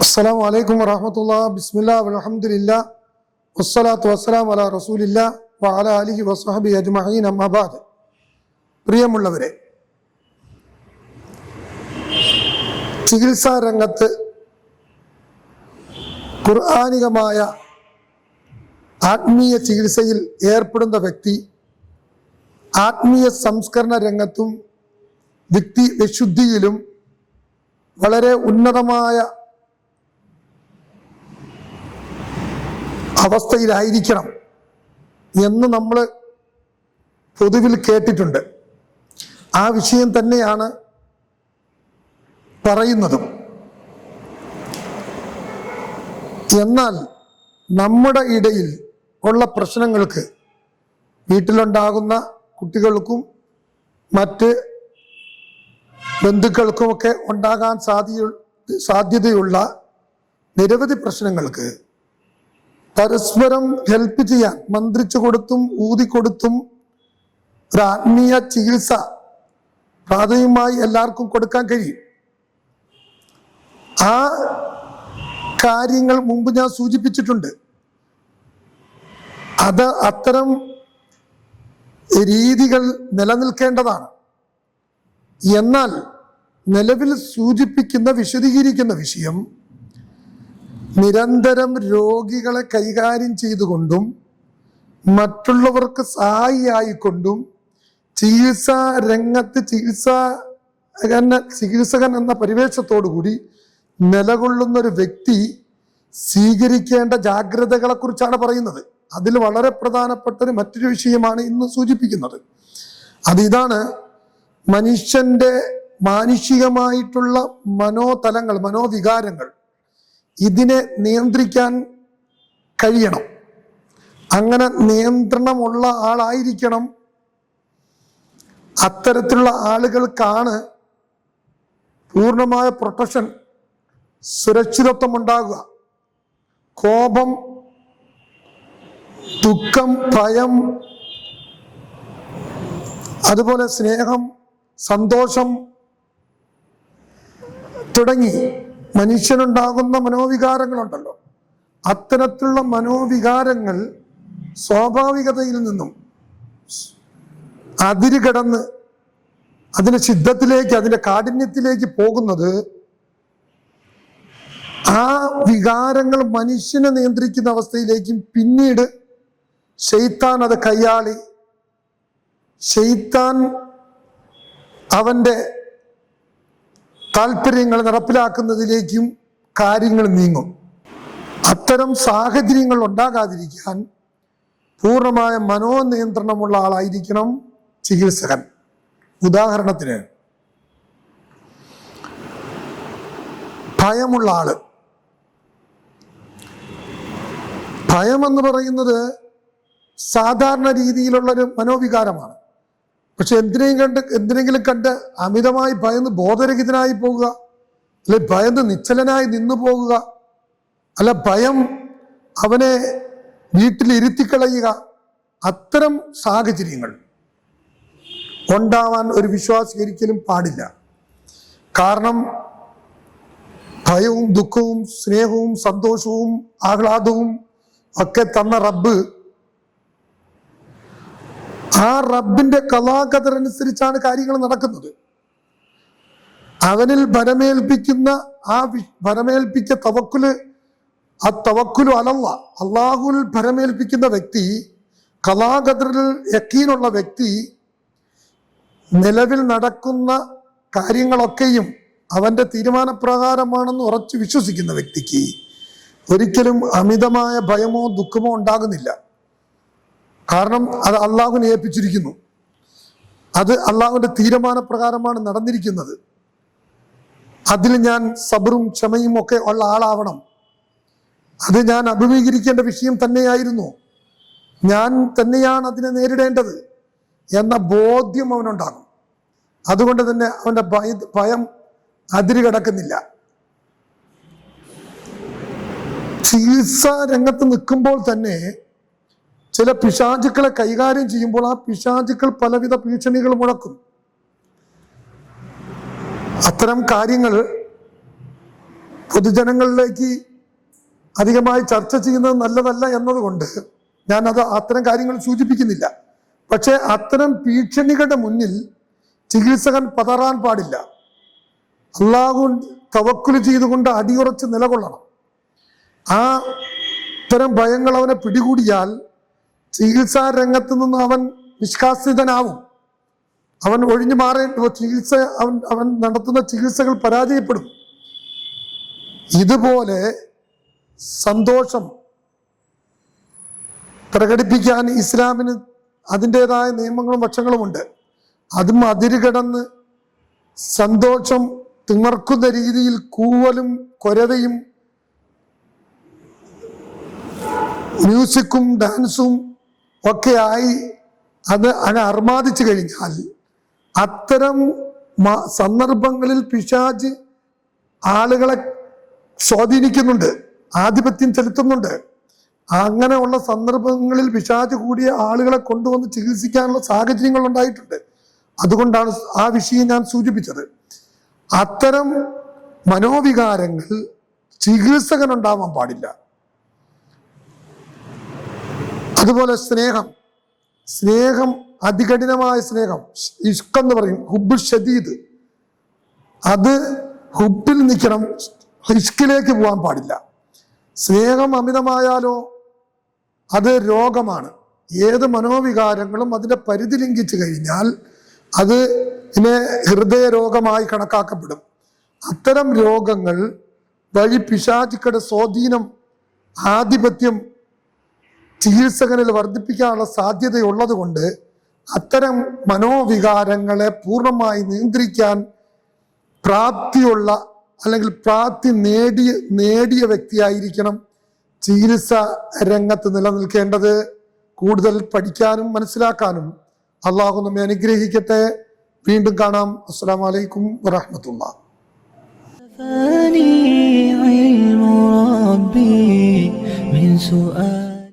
അസ്സാം വലൈക്കും വറഹമത്തുള്ള ബിസ്മില്ല അലഹമുല്ല വസ്സലാത്തു വസ്സലാം അല റസൂലില്ല വാല അലിഹി വസഹബി അജ്മഹീൻ അമ്മബാദ് പ്രിയമുള്ളവരെ ചികിത്സാ രംഗത്ത് ഖുർആാനികമായ ആത്മീയ ചികിത്സയിൽ ഏർപ്പെടുന്ന വ്യക്തി ആത്മീയ സംസ്കരണ രംഗത്തും വ്യക്തി വിശുദ്ധിയിലും വളരെ ഉന്നതമായ അവസ്ഥയിലായിരിക്കണം എന്ന് നമ്മൾ പൊതുവിൽ കേട്ടിട്ടുണ്ട്. ആ വിഷയം തന്നെയാണ് പറയുന്നതും. എന്നാൽ നമ്മുടെ ഇടയിൽ ഉള്ള പ്രശ്നങ്ങൾക്ക് വീട്ടിലുണ്ടാകുന്ന കുട്ടികൾക്കും മറ്റ് ബന്ധുക്കൾക്കുമൊക്കെ ഉണ്ടാകാൻ സാധ്യ സാധ്യതയുള്ള നിരവധി പ്രശ്നങ്ങൾക്ക് പരസ്പരം ഹെൽപ്പ് ചെയ്യാൻ മന്ത്രിച്ചു കൊടുത്തും ഊതിക്കൊടുത്തും ഒരു ആത്മീയ ചികിത്സ പ്രാഥമികമായി എല്ലാവർക്കും കൊടുക്കാൻ കഴിയും. ആ കാര്യങ്ങൾ മുമ്പ് ഞാൻ സൂചിപ്പിച്ചിട്ടുണ്ട്. അത് അത്തരം രീതികൾ നിലനിൽക്കേണ്ടതാണ്. എന്നാൽ നിലവിൽ സൂചിപ്പിക്കുന്ന വിശദീകരിക്കുന്ന വിഷയം നിരന്തരം രോഗികളെ കൈകാര്യം ചെയ്തുകൊണ്ടും മറ്റുള്ളവർക്ക് സഹായിയായിക്കൊണ്ടും ചികിത്സാ രംഗത്ത് ചികിത്സ ചികിത്സകൻ എന്ന പരിവേഷത്തോടു കൂടി നിലകൊള്ളുന്ന ഒരു വ്യക്തി സ്വീകരിക്കേണ്ട ജാഗ്രതകളെ കുറിച്ചാണ് പറയുന്നത്. അതിൽ വളരെ പ്രധാനപ്പെട്ട ഒരു മറ്റൊരു വിഷയമാണ് ഇന്ന് സൂചിപ്പിക്കുന്നത്. അതിതാണ് മനുഷ്യന്റെ മാനുഷികമായിട്ടുള്ള മനോതലങ്ങൾ മനോവികാരങ്ങൾ. ഇതിനെ നിയന്ത്രിക്കാൻ കഴിയണം. അങ്ങനെ നിയന്ത്രണമുള്ള ആളായിരിക്കണം അത്തരത്തിലുള്ള ആളുകൾക്കാണ് പൂർണമായ പ്രൊട്ടക്ഷൻ സുരക്ഷിതത്വം ഉണ്ടാകുക കോപം ദുഃഖം ഭയം അതുപോലെ സ്നേഹം സന്തോഷം തുടങ്ങി മനുഷ്യനുണ്ടാകുന്ന മനോവികാരങ്ങളുണ്ടല്ലോ. അത്തരത്തിലുള്ള മനോവികാരങ്ങൾ സ്വാഭാവികതയിൽ നിന്നും അതിര് കടന്ന് അതിന്റെ സിദ്ധത്തിലേക്ക് അതിന്റെ കാഠിന്യത്തിലേക്ക് പോകുന്നത് ആ വികാരങ്ങൾ മനുഷ്യനെ നിയന്ത്രിക്കുന്ന അവസ്ഥയിലേക്കും പിന്നീട് ഷെയ്ത്താൻ അത് കയ്യാളി. ഷെയ്ത്താൻ അവന്റെ താല്പര്യങ്ങൾ നടപ്പിലാക്കുന്നതിലേക്കും കാര്യങ്ങൾ നീങ്ങും. അത്തരം സാഹചര്യങ്ങൾ ഉണ്ടാകാതിരിക്കാൻ പൂർണമായ മനോനിയന്ത്രണമുള്ള ആളായിരിക്കണം ചികിത്സകൻ. ഉദാഹരണത്തിന് ഭയമുള്ള ആൾ. ഭയം എന്ന് പറയുന്നത് സാധാരണ രീതിയിലുള്ളൊരു മനോവികാരമാണ്. പക്ഷെ എന്തിനേയും കണ്ട് എന്തിനെങ്കിലും കണ്ട് അമിതമായി ഭയന്ന് ബോധരഹിതനായി പോകുക അല്ലെ ഭയന്ന് നിശ്ചലനായി നിന്നു പോകുക അല്ല ഭയം അവനെ വീട്ടിൽ ഇരുത്തിക്കളയുക അത്തരം സാഹചര്യങ്ങൾ ഉണ്ടാവാൻ ഒരു വിശ്വാസി ഒരിക്കലും പാടില്ല. കാരണം ഭയവും ദുഃഖവും സ്നേഹവും സന്തോഷവും ആഹ്ലാദവും ഒക്കെ തന്ന റബ്ബ് ആ റബ്ബിന്റെ കലാകതരനുസരിച്ചാണ് കാര്യങ്ങൾ നടക്കുന്നത്. അവനിൽ ഭരമേൽപ്പിക്കുന്ന ആ ഭരമേൽപ്പിക്ക തവക്കുൽ ആ തവക്കുലു അലല്ല അള്ളാഹുൽ ഭരമേൽപ്പിക്കുന്ന വ്യക്തി കലാകതറിൽ യക്കീനുള്ള വ്യക്തി നിലവിൽ നടക്കുന്ന കാര്യങ്ങളൊക്കെയും അവന്റെ തീരുമാനപ്രകാരമാണെന്ന് ഉറച്ചു വിശ്വസിക്കുന്ന വ്യക്തിക്ക് ഒരിക്കലും അമിതമായ ഭയമോ ദുഃഖമോ ഉണ്ടാകുന്നില്ല. കാരണം അത് അള്ളാഹുവിനെ ഏൽപ്പിച്ചിരിക്കുന്നു. അത് അള്ളാഹുവിന്റെ തീരുമാനപ്രകാരമാണ് നടന്നിരിക്കുന്നത്. അതിൽ ഞാൻ സബറും ക്ഷമയും ഒക്കെ ഉള്ള ആളാവണം. അത് ഞാൻ അഭിമുഖീകരിക്കേണ്ട വിഷയം തന്നെയായിരുന്നു. ഞാൻ തന്നെയാണ് അതിനെ നേരിടേണ്ടത് എന്ന ബോധ്യം അവനുണ്ടാകും. അതുകൊണ്ട് തന്നെ അവന്റെ ഭയ ഭയം അതിര് കിടക്കുന്നില്ല. ചികിത്സാ രംഗത്ത് നിൽക്കുമ്പോൾ തന്നെ ചില പിശാചുക്കളെ കൈകാര്യം ചെയ്യുമ്പോൾ ആ പിശാചുക്കൾ പലവിധ ഭീഷണികൾ മുഴക്കും. അത്തരം കാര്യങ്ങൾ പൊതുജനങ്ങളിലേക്ക് അധികമായി ചർച്ച ചെയ്യുന്നത് നല്ലതല്ല എന്നതുകൊണ്ട് ഞാൻ അത് അത്തരം കാര്യങ്ങൾ സൂചിപ്പിക്കുന്നില്ല. പക്ഷേ അത്തരം ഭീഷണികളുടെ മുന്നിൽ ചികിത്സകൻ പതറാൻ പാടില്ല. അള്ളാഹു തവക്കുൽ ചെയ്തുകൊണ്ട് അടിയുറച്ച് നിലകൊള്ളണം. ആ ഇത്തരം ഭയങ്ങൾ അവനെ പിടികൂടിയാൽ ചികിത്സാ രംഗത്ത് നിന്ന് അവൻ നിഷ്കാസിതനാവും. അവൻ ഒഴിഞ്ഞു മാറി ചികിത്സ അവൻ അവൻ നടത്തുന്ന ചികിത്സകൾ പരാജയപ്പെടും. ഇതുപോലെ സന്തോഷം പ്രകടിപ്പിക്കാൻ ഇസ്ലാമിന് അതിന്റെതായ നിയമങ്ങളും വശങ്ങളുമുണ്ട് അതും അതിരുകടന്ന് സന്തോഷം തിമർക്കുന്ന രീതിയിൽ കൂവലും കൊരതയും മ്യൂസിക്കും ഡാൻസും ഒക്കെ ആയി അത് അങ്ങ് അർമാദിച്ചു കഴിഞ്ഞാൽ അത്തരം സന്ദർഭങ്ങളിൽ പിശാജ് ആളുകളെ സ്വാധീനിക്കുന്നുണ്ട് ആധിപത്യം ചെലുത്തുന്നുണ്ട്. അങ്ങനെയുള്ള സന്ദർഭങ്ങളിൽ പിശാജ് കൂടിയ ആളുകളെ കൊണ്ടുവന്ന് ചികിത്സിക്കാനുള്ള സാഹചര്യങ്ങൾ ഉണ്ടായിട്ടുണ്ട്. അതുകൊണ്ടാണ് ആ വിഷയം ഞാൻ സൂചിപ്പിച്ചത്. അത്തരം മനോവികാരങ്ങൾ ചികിത്സകനുണ്ടാവാൻ പാടില്ല. അതുപോലെ സ്നേഹം. സ്നേഹം അതികഠിനമായ സ്നേഹം. ഇഷ്കെന്ന് പറയും. ഹുബ് ഷദീദ്. അത് ഹുബിൽ നിൽക്കണം. ഇഷ്കിലേക്ക് പോകാൻ പാടില്ല. സ്നേഹം അമിതമായാലോ അത് രോഗമാണ്. ഏത് മനോവികാരങ്ങളും അതിന്റെ പരിധി ലംഘിച്ചു കഴിഞ്ഞാൽ അത് പിന്നെ ഹൃദയ രോഗമായി കണക്കാക്കപ്പെടും. അത്തരം രോഗങ്ങൾ വഴി പിശാചിക്കട സ്വാധീനം ആധിപത്യം ചികിത്സകനിൽ വർദ്ധിപ്പിക്കാനുള്ള സാധ്യതയുള്ളത് കൊണ്ട് അത്തരം മനോവികാരങ്ങളെ പൂർണ്ണമായി നിയന്ത്രിക്കാൻ പ്രാപ്തിയുള്ള അല്ലെങ്കിൽ പ്രാപ്തി നേടിയ നേടിയ വ്യക്തിയായിരിക്കണം ചികിത്സ രംഗത്ത് നിലനിൽക്കേണ്ടത് കൂടുതൽ പഠിക്കാനും മനസ്സിലാക്കാനും അള്ളാഹു നമ്മെ അനുഗ്രഹിക്കട്ടെ വീണ്ടും കാണാം അസ്സാം വലൈക്കും വറഹമത്തുള്ള كفاني علم ربي من سؤال